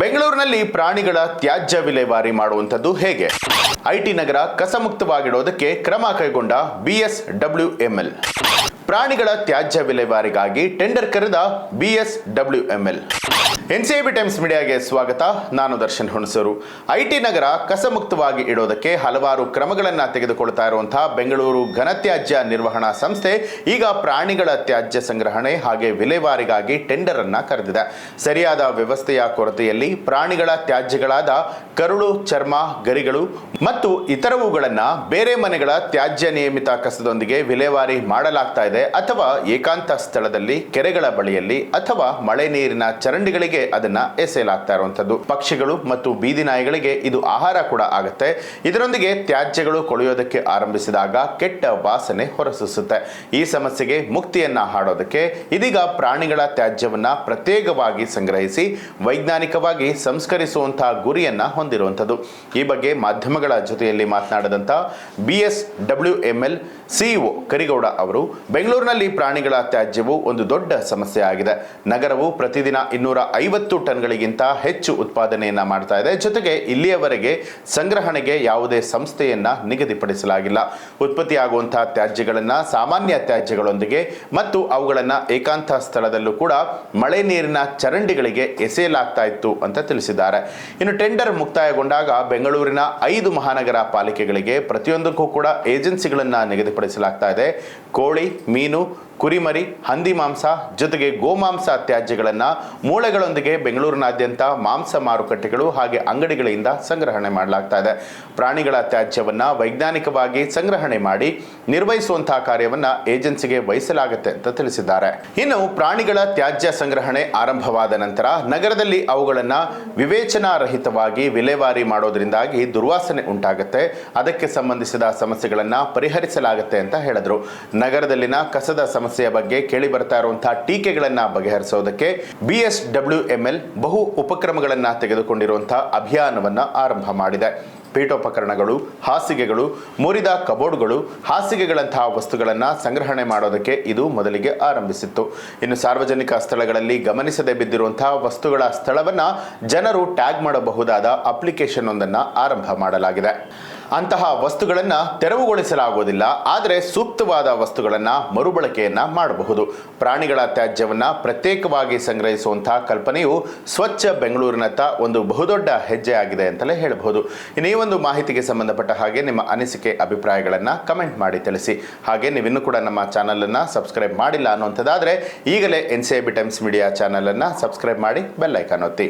ಬೆಂಗಳೂರಿನಲ್ಲಿ ಪ್ರಾಣಿಗಳ ತ್ಯಾಜ್ಯ ವಿಲೇವಾರಿ ಮಾಡುವಂಥದ್ದು ಹೇಗೆ? ಐಟಿ ನಗರ ಕಸಮುಕ್ತವಾಗಿಡೋದಕ್ಕೆ ಕ್ರಮ ಕೈಗೊಂಡ ಬಿಎಸ್ ಡಬ್ಲ್ಯೂಎಂಎಲ್ ಪ್ರಾಣಿಗಳ ತ್ಯಾಜ್ಯ ವಿಲೇವಾರಿಗಾಗಿ ಟೆಂಡರ್ ಕರೆದ ಬಿಎಸ್ ಡಬ್ಲ್ಯೂಎಂಎಲ್ ಎನ್ಸಿಬಿ ಟೈಮ್ಸ್ ಮೀಡಿಯಾಗೆ ಸ್ವಾಗತ. ನಾನು ದರ್ಶನ್ ಹುಣಸೂರು. ಐಟಿ ನಗರ ಕಸಮುಕ್ತವಾಗಿ ಇಡೋದಕ್ಕೆ ಹಲವಾರು ಕ್ರಮಗಳನ್ನು ತೆಗೆದುಕೊಳ್ತಾ ಇರುವಂತಹ ಬೆಂಗಳೂರು ಘನತ್ಯಾಜ್ಯ ನಿರ್ವಹಣಾ ಸಂಸ್ಥೆ ಈಗ ಪ್ರಾಣಿಗಳ ತ್ಯಾಜ್ಯ ಸಂಗ್ರಹಣೆ ಹಾಗೆ ವಿಲೇವಾರಿಗಾಗಿ ಟೆಂಡರ್ ಅನ್ನ ಕರೆದಿದೆ. ಸರಿಯಾದ ವ್ಯವಸ್ಥೆಯ ಕೊರತೆಯಲ್ಲಿ ಪ್ರಾಣಿಗಳ ತ್ಯಾಜ್ಯಗಳಾದ ಕರುಳು, ಚರ್ಮ, ಗರಿಗಳು ಮತ್ತು ಇತರವುಗಳನ್ನು ಬೇರೆ ಮನೆಗಳ ತ್ಯಾಜ್ಯ ನಿಯಮಿತ ಕಸದೊಂದಿಗೆ ವಿಲೇವಾರಿ ಮಾಡಲಾಗ್ತಾ ಅಥವಾ ಏಕಾಂತ ಸ್ಥಳದಲ್ಲಿ, ಕೆರೆಗಳ ಬಳಿಯಲ್ಲಿ ಅಥವಾ ಮಳೆ ನೀರಿನ ಚರಂಡಿಗಳಿಗೆ ಅದನ್ನ ಎಸೆಯಲಾಗ್ತಾ ಇರುವಂತದ್ದು ಪಕ್ಷಿಗಳು ಮತ್ತು ಬೀದಿ ನಾಯಿಗಳಿಗೆ ಇದು ಆಹಾರ ಕೂಡ ಆಗುತ್ತೆ. ಇದರೊಂದಿಗೆ ತ್ಯಾಜ್ಯಗಳು ಕೊಳೆಯೋದಕ್ಕೆ ಆರಂಭಿಸಿದಾಗ ಕೆಟ್ಟ ವಾಸನೆ ಹೊರಸೂಸುತ್ತೆ. ಈ ಸಮಸ್ಯೆಗೆ ಮುಕ್ತಿಯನ್ನ ಹಾಡೋದಕ್ಕೆ ಇದೀಗ ಪ್ರಾಣಿಗಳ ತ್ಯಾಜ್ಯವನ್ನ ಪ್ರತ್ಯೇಕವಾಗಿ ಸಂಗ್ರಹಿಸಿ, ವೈಜ್ಞಾನಿಕವಾಗಿ ಸಂಸ್ಕರಿಸುವಂತಹ ಗುರಿಯನ್ನ ಹೊಂದಿರುವಂಥದ್ದು. ಈ ಬಗ್ಗೆ ಮಾಧ್ಯಮಗಳ ಜೊತೆಯಲ್ಲಿ ಮಾತನಾಡಿದಂತ B S W M L CEO Karigowda ಅವರು ಬೆಂಗಳೂರಿನಲ್ಲಿ ಪ್ರಾಣಿಗಳ ತ್ಯಾಜ್ಯವು ಒಂದು ದೊಡ್ಡ ಸಮಸ್ಯೆ ಆಗಿದೆ. ನಗರವು ಪ್ರತಿದಿನ ಇನ್ನೂರ ಐವತ್ತು ಟನ್ಗಳಿಗಿಂತ ಹೆಚ್ಚು ಉತ್ಪಾದನೆಯನ್ನ ಮಾಡ್ತಾ ಇದೆ. ಜೊತೆಗೆ ಇಲ್ಲಿಯವರೆಗೆ ಸಂಗ್ರಹಣೆಗೆ ಯಾವುದೇ ಸಂಸ್ಥೆಯನ್ನ ನಿಗದಿಪಡಿಸಲಾಗಿಲ್ಲ. ಉತ್ಪತ್ತಿಯಾಗುವಂತಹ ತ್ಯಾಜ್ಯಗಳನ್ನ ಸಾಮಾನ್ಯ ತ್ಯಾಜ್ಯಗಳೊಂದಿಗೆ ಮತ್ತು ಅವುಗಳನ್ನ ಏಕಾಂತ ಸ್ಥಳದಲ್ಲೂ ಕೂಡ ಮಳೆ ನೀರಿನ ಚರಂಡಿಗಳಿಗೆ ಎಸೆಯಲಾಗ್ತಾ ಇತ್ತು ಅಂತ ತಿಳಿಸಿದ್ದಾರೆ. ಇನ್ನು ಟೆಂಡರ್ ಮುಕ್ತಾಯಗೊಂಡಾಗ ಬೆಂಗಳೂರಿನ ಐದು ಮಹಾನಗರ ಪಾಲಿಕೆಗಳಿಗೆ ಪ್ರತಿಯೊಂದಕ್ಕೂ ಕೂಡ ಏಜೆನ್ಸಿಗಳನ್ನ ನಿಗದಿಪಡಿಸಲಾಗ್ತಾ ಇದೆ. ಕೋಳಿ ಮೀನು, ಕುರಿಮರಿ, ಹಂದಿ ಮಾಂಸ ಜೊತೆಗೆ ಗೋಮಾಂಸ ತ್ಯಾಜ್ಯಗಳನ್ನು ಮೂಳೆಗಳೊಂದಿಗೆ ಬೆಂಗಳೂರಿನಾದ್ಯಂತ ಮಾಂಸ ಮಾರುಕಟ್ಟೆಗಳು ಹಾಗೆ ಅಂಗಡಿಗಳಿಂದ ಸಂಗ್ರಹಣೆ ಮಾಡಲಾಗ್ತಾ ಇದೆ. ಪ್ರಾಣಿಗಳ ತ್ಯಾಜ್ಯವನ್ನು ವೈಜ್ಞಾನಿಕವಾಗಿ ಸಂಗ್ರಹಣೆ ಮಾಡಿ ನಿರ್ವಹಿಸುವಂತಹ ಕಾರ್ಯವನ್ನು ಏಜೆನ್ಸಿಗೆ ವಹಿಸಲಾಗುತ್ತೆ ಅಂತ ತಿಳಿಸಿದ್ದಾರೆ. ಇನ್ನು ಪ್ರಾಣಿಗಳ ತ್ಯಾಜ್ಯ ಸಂಗ್ರಹಣೆ ಆರಂಭವಾದ ನಂತರ ನಗರದಲ್ಲಿ ಅವುಗಳನ್ನು ವಿವೇಚನಾರಹಿತವಾಗಿ ವಿಲೇವಾರಿ ಮಾಡೋದ್ರಿಂದಾಗಿ ದುರ್ವಾಸನೆ ಉಂಟಾಗುತ್ತೆ. ಅದಕ್ಕೆ ಸಂಬಂಧಿಸಿದ ಸಮಸ್ಯೆಗಳನ್ನು ಪರಿಹರಿಸಲಾಗುತ್ತೆ ಅಂತ ಹೇಳಿದ್ರು. ನಗರದಲ್ಲಿನ ಕಸದ ಸಮಸ್ಯೆಯ ಬಗ್ಗೆ ಕೇಳಿ ಬರ್ತಾ ಇರುವಂತಹ ಟೀಕೆಗಳನ್ನ ಬಗೆಹರಿಸೋದಕ್ಕೆ B S W M L ಬಹು ಉಪಕ್ರಮಗಳನ್ನ ತೆಗೆದುಕೊಂಡಿರುವಂತಹ ಅಭಿಯಾನವನ್ನ ಆರಂಭ ಮಾಡಿದೆ. ಪೀಠೋಪಕರಣಗಳು, ಹಾಸಿಗೆಗಳು, ಮುರಿದ ಕಬೋರ್ಡ್ಗಳು, ಹಾಸಿಗೆಗಳಂತಹ ವಸ್ತುಗಳನ್ನು ಸಂಗ್ರಹಣೆ ಮಾಡೋದಕ್ಕೆ ಇದು ಮೊದಲಿಗೆ ಆರಂಭಿಸಿತ್ತು. ಇನ್ನು ಸಾರ್ವಜನಿಕ ಸ್ಥಳಗಳಲ್ಲಿ ಗಮನಿಸದೆ ಬಿದ್ದಿರುವಂತಹ ವಸ್ತುಗಳ ಸ್ಥಳವನ್ನು ಜನರು ಟ್ಯಾಗ್ ಮಾಡಬಹುದಾದ ಅಪ್ಲಿಕೇಶನ್ ಒಂದನ್ನು ಆರಂಭ ಮಾಡಲಾಗಿದೆ. ಅಂತಹ ವಸ್ತುಗಳನ್ನು ತೆರವುಗೊಳಿಸಲಾಗುವುದಿಲ್ಲ, ಆದರೆ ಸೂಕ್ತವಾದ ವಸ್ತುಗಳನ್ನು ಮರುಬಳಕೆಯನ್ನು ಮಾಡಬಹುದು. ಪ್ರಾಣಿಗಳ ತ್ಯಾಜ್ಯವನ್ನು ಪ್ರತ್ಯೇಕವಾಗಿ ಸಂಗ್ರಹಿಸುವಂತಹ ಕಲ್ಪನೆಯು ಸ್ವಚ್ಛ ಬೆಂಗಳೂರಿನತ್ತ ಒಂದು ಬಹುದೊಡ್ಡ ಹೆಜ್ಜೆಯಾಗಿದೆ ಅಂತಲೇ ಹೇಳಬಹುದು. ಇನ್ನ ಈ ಒಂದು ಮಾಹಿತಿಗೆ ಸಂಬಂಧಪಟ್ಟ ಹಾಗೆ ನಿಮ್ಮ ಅನಿಸಿಕೆ, ಅಭಿಪ್ರಾಯಗಳನ್ನು ಕಮೆಂಟ್ ಮಾಡಿ ತಿಳಿಸಿ. ಹಾಗೆ ನೀವಿನ್ನೂ ಕೂಡ ನಮ್ಮ ಚಾನಲನ್ನು ಸಬ್ಸ್ಕ್ರೈಬ್ ಮಾಡಿಲ್ಲ ಅನ್ನುವಂಥದ್ದಾದರೆ ಈಗಲೇ N C I B Times Media ಚಾನಲನ್ನು ಸಬ್ಸ್ಕ್ರೈಬ್ ಮಾಡಿ ಬೆಲ್ ಐಕಾನ್ ಒತ್ತಿ.